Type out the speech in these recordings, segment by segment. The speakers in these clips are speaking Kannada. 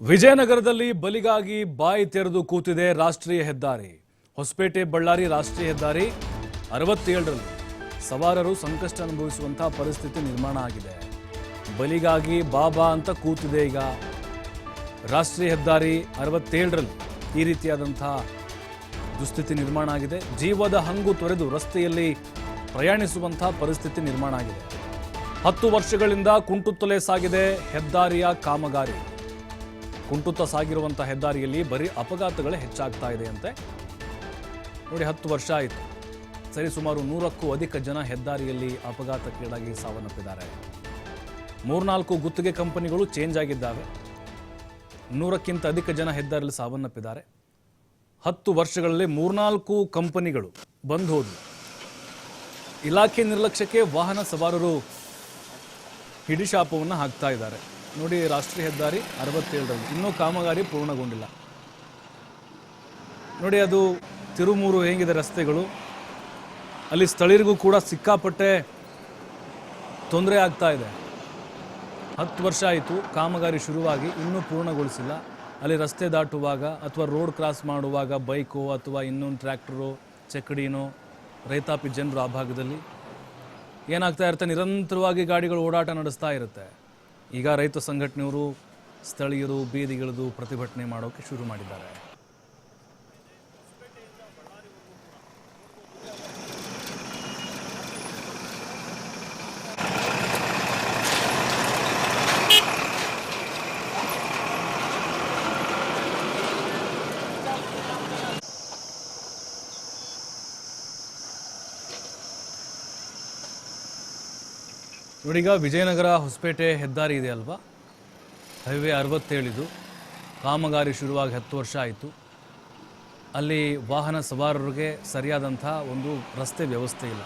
ವಿಜಯನಗರದಲ್ಲಿ ಬಲಿಗಾಗಿ ಬಾಯಿ ತೆರೆದು ಕೂತಿದೆ ರಾಷ್ಟ್ರೀಯ ಹೆದ್ದಾರಿ. ಹೊಸಪೇಟೆ ಬಳ್ಳಾರಿ ರಾಷ್ಟ್ರೀಯ ಹೆದ್ದಾರಿ ಅರವತ್ತೇಳರಲ್ಲಿ ಸವಾರರು ಸಂಕಷ್ಟ ಅನುಭವಿಸುವಂತಹ ಪರಿಸ್ಥಿತಿ ನಿರ್ಮಾಣ ಆಗಿದೆ. ಬಲಿಗಾಗಿ ಬಾಬಾ ಅಂತ ಕೂತಿದೆ ಈಗ. ರಾಷ್ಟ್ರೀಯ ಹೆದ್ದಾರಿ ಅರವತ್ತೇಳರಲ್ಲಿ ಈ ರೀತಿಯಾದಂತಹ ದುಸ್ಥಿತಿ ನಿರ್ಮಾಣ ಆಗಿದೆ. ಜೀವದ ಹಂಗು ತೊರೆದು ರಸ್ತೆಯಲ್ಲಿ ಪ್ರಯಾಣಿಸುವಂತಹ ಪರಿಸ್ಥಿತಿ ನಿರ್ಮಾಣ ಆಗಿದೆ. ಹತ್ತು ವರ್ಷಗಳಿಂದ ಕುಂಟುತ್ತಲೇ ಸಾಗಿದೆ ಹೆದ್ದಾರಿಯ ಕಾಮಗಾರಿ. ಕುಂಟುತ್ತ ಸಾಗಿರುವಂಥ ಹೆದ್ದಾರಿಯಲ್ಲಿ ಬರೀ ಅಪಘಾತಗಳೇ ಹೆಚ್ಚಾಗ್ತಾ ಇದೆ ಅಂತೆ. ನೋಡಿ, ಹತ್ತು ವರ್ಷ ಆಯಿತು. ಸರಿ, ಸುಮಾರು ನೂರಕ್ಕೂ ಅಧಿಕ ಜನ ಹೆದ್ದಾರಿಯಲ್ಲಿ ಅಪಘಾತಕ್ಕೀಡಾಗಿ ಸಾವನ್ನಪ್ಪಿದ್ದಾರೆ. ಮೂರ್ನಾಲ್ಕು ಗುತ್ತಿಗೆ ಕಂಪನಿಗಳು ಚೇಂಜ್ ಆಗಿದ್ದಾವೆ. ನೂರಕ್ಕಿಂತ ಅಧಿಕ ಜನ ಹೆದ್ದಾರಿಯಲ್ಲಿ ಸಾವನ್ನಪ್ಪಿದ್ದಾರೆ. ಹತ್ತು ವರ್ಷಗಳಲ್ಲಿ ಮೂರ್ನಾಲ್ಕು ಕಂಪನಿಗಳು ಬಂದ್ ಹೋದವು. ಇಲಾಖೆ ನಿರ್ಲಕ್ಷ್ಯಕ್ಕೆ ವಾಹನ ಸವಾರರು ಹಿಡಿಶಾಪವನ್ನು ಹಾಕ್ತಾ ಇದ್ದಾರೆ. ನೋಡಿ ರಾಷ್ಟ್ರೀಯ ಹೆದ್ದಾರಿ ಅರವತ್ತೇಳರಲ್ಲಿ. ಇನ್ನೂ ಕಾಮಗಾರಿ ಪೂರ್ಣಗೊಂಡಿಲ್ಲ. ನೋಡಿ ಅದು ತಿರುಮೂರು ಹೇಗಿದೆ ರಸ್ತೆಗಳು. ಅಲ್ಲಿ ಸ್ಥಳೀಯರಿಗೂ ಕೂಡ ಸಿಕ್ಕಾಪಟ್ಟೆ ತೊಂದರೆ ಆಗ್ತಾ ಇದೆ. ಹತ್ತು ವರ್ಷ ಆಯಿತು, ಕಾಮಗಾರಿ ಶುರುವಾಗಿ, ಇನ್ನೂ ಪೂರ್ಣಗೊಳಿಸಿಲ್ಲ. ಅಲ್ಲಿ ರಸ್ತೆ ದಾಟುವಾಗ ಅಥವಾ ರೋಡ್ ಕ್ರಾಸ್ ಮಾಡುವಾಗ ಬೈಕು ಅಥವಾ ಇನ್ನೊಂದು ಟ್ರ್ಯಾಕ್ಟರು, ಚಕ್ಕಡಿನೋ, ರೈತಾಪಿ ಜನರು ಆ ಭಾಗದಲ್ಲಿ ಏನಾಗ್ತಾ ಇರುತ್ತೆ? ನಿರಂತರವಾಗಿ ಗಾಡಿಗಳು ಓಡಾಟ ನಡೆಸ್ತಾ ಇರುತ್ತೆ. ಈಗ ರೈತ ಸಂಘಟನೆಯವರು ಸ್ಥಳೀಯರು ಬೀದಿಗಿಳಿದು ಪ್ರತಿಭಟನೆ ಮಾಡೋಕೆ ಶುರು ಮಾಡಿದ್ದಾರೆ. ನೋಡಿ, ಈಗ ವಿಜಯನಗರ ಹೊಸಪೇಟೆ ಹೆದ್ದಾರಿ ಇದೆ ಅಲ್ವಾ? ಹೈವೇ ಅರವತ್ತೇಳಿದು ಕಾಮಗಾರಿ ಶುರುವಾಗಿ ಹತ್ತು ವರ್ಷ ಆಯಿತು. ಅಲ್ಲಿ ವಾಹನ ಸವಾರರಿಗೆ ಸರಿಯಾದಂಥ ಒಂದು ರಸ್ತೆ ವ್ಯವಸ್ಥೆ ಇಲ್ಲ.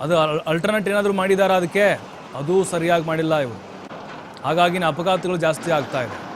ಅದು ಅಲ್ಟರ್ನೇಟ್ ಏನಾದರೂ ಮಾಡಿದಾರ ಅದಕ್ಕೆ? ಅದೂ ಸರಿಯಾಗಿ ಮಾಡಿಲ್ಲ ಇವರು. ಹಾಗಾಗಿ ಅಪಘಾತಗಳು ಜಾಸ್ತಿ ಆಗ್ತಾ ಇದೆ.